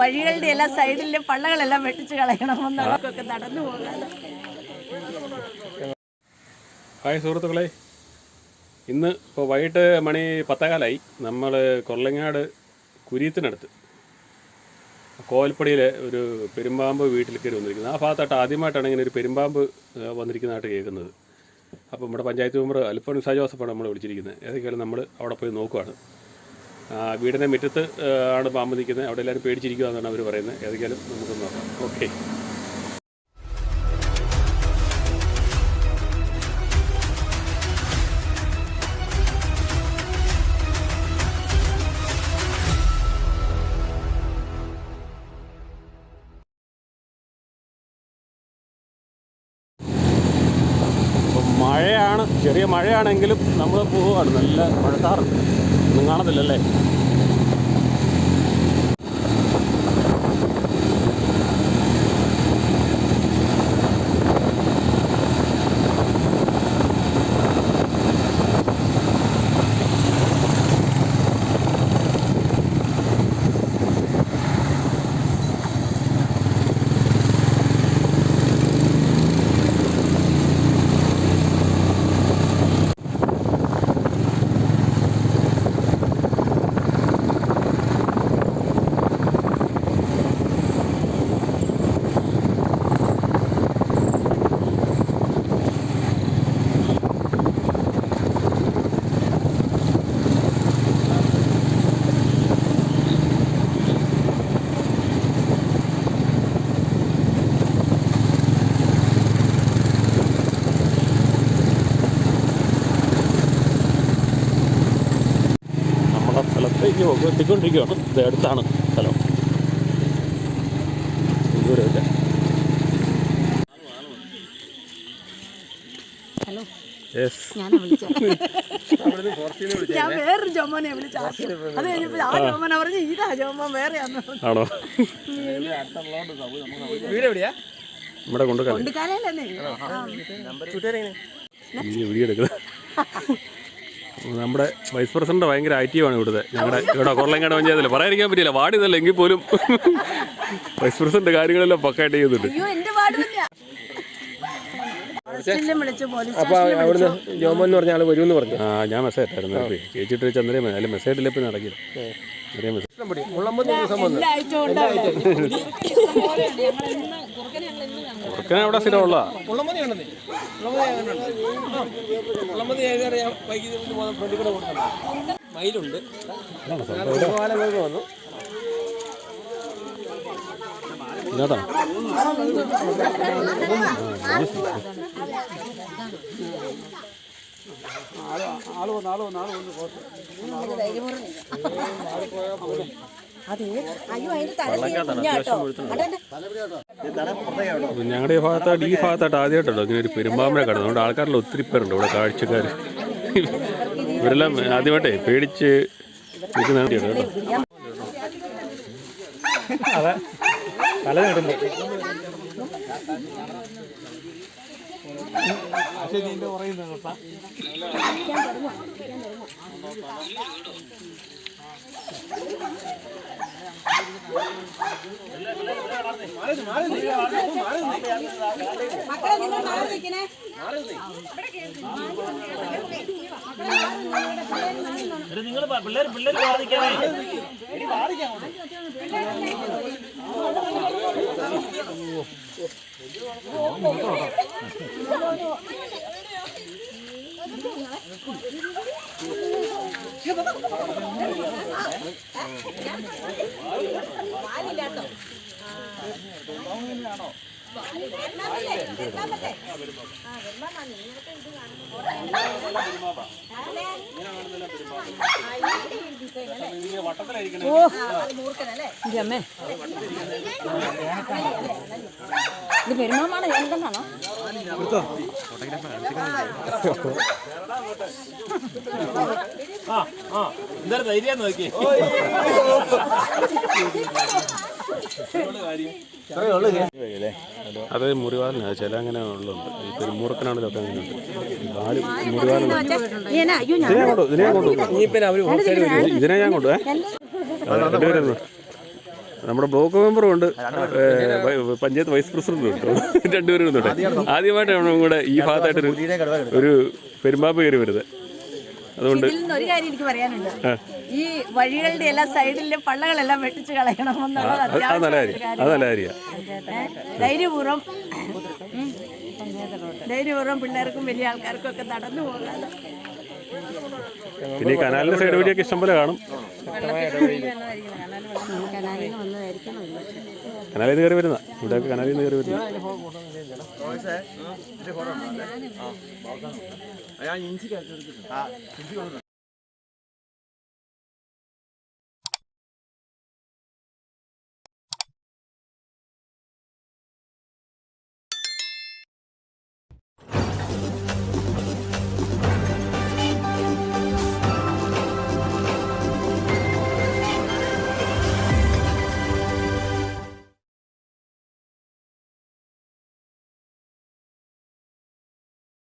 വഴികളുടെ എല്ലാ സൈഡിലെ പള്ളകളെല്ലാം വെട്ടിച്ച് കളയണമെന്നൊക്കെ നടന്നു പോകാൻ. ഹായ് സുഹൃത്തുക്കളെ. ഇന്ന് ഇപ്പോൾ വൈകിട്ട് മണി പത്തേകാലായി നമ്മൾ കൊല്ലങ്ങാട് കുരിയത്തിനടുത്ത് കോൽപ്പടിയിലെ ഒരു പെരുമ്പാമ്പ് വീട്ടിൽ കയറി വന്നിരിക്കുന്നത് ആ ഭാഗത്തായിട്ട് ആദ്യമായിട്ടാണ് ഇങ്ങനെ ഒരു പെരുമ്പാമ്പ് വന്നിരിക്കുന്നതായിട്ട് കേൾക്കുന്നത്. അപ്പോൾ നമ്മുടെ പഞ്ചായത്ത് മെമ്പർ അൽഫോൺസ ജോസഫാണ് നമ്മൾ വിളിച്ചിരിക്കുന്നത്. ഏതൊക്കെയാലും നമ്മൾ അവിടെ പോയി നോക്കുവാണ്. വീടിന്റെ മുറ്റത്ത് ആണ് പാമ്പ് നിൽക്കുന്നത്. അവിടെ എല്ലാവരും പേടിച്ചിരിക്കുക എന്നാണ് അവർ പറയുന്നത്. ഏതൊക്കെയാലും നമുക്ക് നോക്കാം. ഓക്കെ. മഴയാണ് ചെറിയ മഴയാണെങ്കിലും നമ്മൾ പോവുകയാണ്. നല്ല മഴക്കാറുണ്ട് ഒന്നും കാണത്തില്ലല്ലേ? പോകും. എത്തിക്കൊണ്ടിരിക്കുകയാണ് ഇത് അടുത്താണ് സ്ഥലം. ദൂരമില്ല. ഹലോ. ഞാൻ വിളിച്ചത് ഞാൻ വേറൊരു ജോമോനെ വിളിച്ച. അത് കഴിഞ്ഞപ്പോ ആ ജോമോനെ പറഞ്ഞു ഇതാ ജോമോൻ വേറെയാന്ന് ആണോ? വീട് എവിടെയാ? നമ്മുടെ കൊണ്ടുക്കാൻ കൊണ്ടുകാലല്ലേ ഈ വീഡിയോ എടുക്കുന്നത്. നമ്മുടെ വൈസ് പ്രസിഡന്റ് ഭയങ്കര ആക്റ്റീവാണ് ഇവിടുത്തെ. ഞങ്ങളുടെ ഇവിടെ കൊള്ളങ്ങാട് പഞ്ചായത്തിൽ പറയാതിരിക്കാൻ പറ്റില്ല. വാടിയതല്ല എങ്കിൽ പോലും വൈസ് പ്രസിഡന്റ് കാര്യങ്ങളെല്ലാം പക്കായിട്ട് ചെയ്യുന്നുണ്ട്. അപ്പൊ അവിടുന്ന് ജോമോൻ എന്ന് പറഞ്ഞ ആൾ വരുമെന്ന് പറഞ്ഞു. ആ ഞാൻ മെസ്സേജ് ഇട്ടായിരുന്നു ചേച്ചിട്ട് ചന്ദ്രയും അതിൽ മെസ്സേജ് ഇല്ല ഇപ്പം നടക്കില്ല ചെറിയ മെസ്സേജ് മുള്ളമ്പതി എവിടെ വന്നു അവിടെ സ്ഥിരമുള്ള മുള്ളമ്പതി കണ്ടെന്നേ മുള്ളമ്പതി ഏകദേശം ഞാൻ വൈകിട്ട് ഫ്രണ്ടിൽ കൂടെ കൊടുക്കണം മയിലുണ്ട്. വന്നു. ഇതിനകത്താണ് അതെ അയ്യോ അതിന്റെ തല കുഞ്ഞാട്ടോ ഞങ്ങളുടെ ഈ ഭാഗത്തായിട്ട് ഈ ഭാഗത്തായിട്ട് ആദ്യമായിട്ടോ ഇങ്ങനെ ഒരു പെരുമ്പാമ്പിനെ കണ്ടത്. അതുകൊണ്ട് ആൾക്കാരെല്ലാം ഒത്തിരി പേരുണ്ട് ഇവിടെ കാഴ്ചക്കാർ ഇവരെല്ലാം ആദ്യമായിട്ടേ പേടിച്ച് നിൽക്കുന്ന കേട്ടോ. തല നടുമ്പോ മക്കളെ നിങ്ങൾ മാറി നിൽക്കണേ പാലില്ലാട്ടോ ഇതമ്മേ ഇത് പെരുമാമാണ് എന്തെന്നാണോ എന്താ ധൈര്യം നോക്കി അത് മുറിവാലിനാണ് ചില അങ്ങനെ ഉള്ളുണ്ട് ഈ അങ്ങനെ ഉണ്ട്. ഞാൻ ഇതിനെ കൊണ്ടു ഇതിനെ കൊണ്ടു ഇനിയിപ്പോ അവർ ഇതിനെ ഞാൻ കൊണ്ടു രണ്ടുപേരും നമ്മുടെ ബ്ലോക്ക് മെമ്പറും ഉണ്ട്. പഞ്ചായത്ത് വൈസ് പ്രസിഡന്റും ഉണ്ട്. രണ്ടുപേരും ഉണ്ട് ആദ്യമായിട്ടാണ് ഇവിടെ കൂടെ ഈ ഭാഗത്തായിട്ട് ഒരു പെരുമ്പാപ്പ് കയറി വരുന്നത്. അതുകൊണ്ട് ഒരു കാര്യം എനിക്ക് പറയാനുണ്ട്. ഈ വഴികളുടെ എല്ലാ സൈഡിലെ പള്ളകളെല്ലാം വെട്ടിച്ച് കളയണമെന്നുള്ളത് അത് അത് നല്ല കാര്യം. അത് നല്ല കാര്യമാണ് ഏ, ധൈര്യപൂർവം ഉം. ധൈര്യപൂർവം പിള്ളേർക്കും വലിയ ആൾക്കാർക്കും ഒക്കെ നടന്നു പോകാതെ പിന്നെ ഈ കനാലിന്റെ സൈഡ് വഴിയൊക്കെ ഇഷ്ടംപോലെ കാണും. കനാലിൽ നിന്ന് കയറി വരുന്ന ഇവിടെയൊക്കെ കനാലിൽ നിന്ന് കയറി വരുന്ന